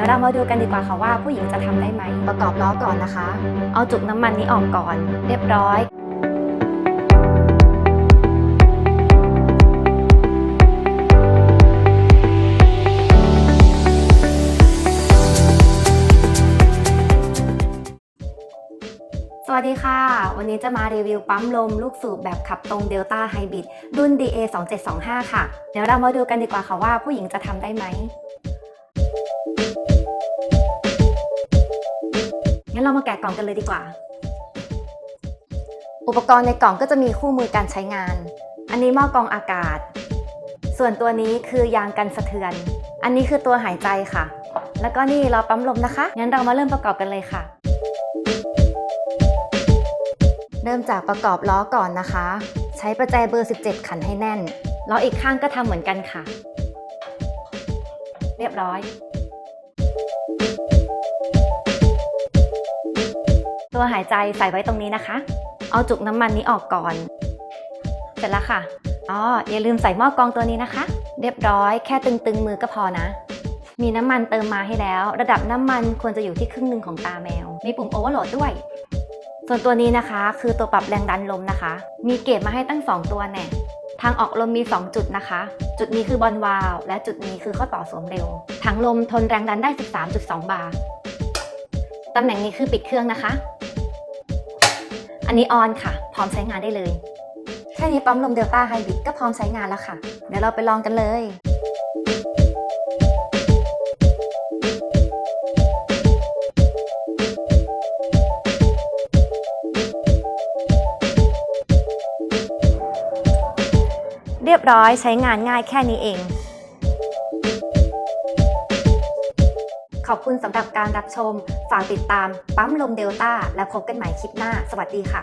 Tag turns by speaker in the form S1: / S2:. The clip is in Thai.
S1: ดี๋ยวเรามาดูกันดีกว่าค่ะว่าผู้หญิงจะทำได้ไหม ประกอบล้อก่อนนะคะ เอาจุกน้ำมันนี้ออกก่อน เรียบร้อยสวัสดีค่ะ วันนี้จะมารีวิวปั๊มลมลูกสูบแบบขับตรง Delta Hybrid รุ่น DA 2725ค่ะ เดี๋ยวเรามาดูกันดีกว่าค่ะว่าผู้หญิงจะทำได้ไหม งั้นเรามาแกะกล่องกันเลยดีกว่า อุปกรณ์ในกล่องก็จะมีคู่มือการใช้งาน อันนี้หม้อกรองอากาศ ส่วนตัวนี้คือยางกันสะเทือน อันนี้คือตัวหายใจค่ะ แล้วก็นี่เราปั๊มลมนะคะ งั้นเรามาเริ่มประกอบกันเลยค่ะ เริ่มจากประกอบล้อก่อนนะคะ ใช้ประแจเบอร์ 17 ขันให้แน่น ล้ออีกข้างก็ทำเหมือนกันค่ะ เรียบร้อย ตัวหายใจใส่ไว้ตรงนี้นะคะ เอาจุกน้ำมันนี้ออกก่อน เสร็จแล้วค่ะ อ๋อ อย่าลืมใส่หม้อกรองตัวนี้นะคะ เรียบร้อย แค่ตึงๆมือก็พอนะ มีน้ำมันเติมมาให้แล้ว ระดับน้ำมันควรจะอยู่ที่ครึ่งหนึ่งของตาแมว มีปุ่มโอเวอร์โหลดด้วย ส่วนตัวนี้นะคะ คือตัวปรับแรงดันลมนะคะ มีเกจมาให้ตั้ง 2 ตัวแน่ทางออกลมมี 2 จุดนะคะ จุดนี้คือบอลวาลวและจุดนี้คือข้อต่อสวมเร็ว ถังลมทนแรงดันได้ 13.2 บาร์ ตำแหน่งนี้คือปิดเครื่องนะคะ อันนี้ออนค่ะ พร้อมใช้งานได้เลย แค่นี้ปั๊มลมเดลต้าไฮบริดก็พร้อมใช้งานแล้วค่ะ เดี๋ยวเราไปลองกันเลยเรียบร้อยใช้งานง่ายแค่นี้เอง ขอบคุณสำหรับการรับชม ฝากติดตามปั๊มลมเดลต้าแล้วพบกันใหม่คลิปหน้า สวัสดีค่ะ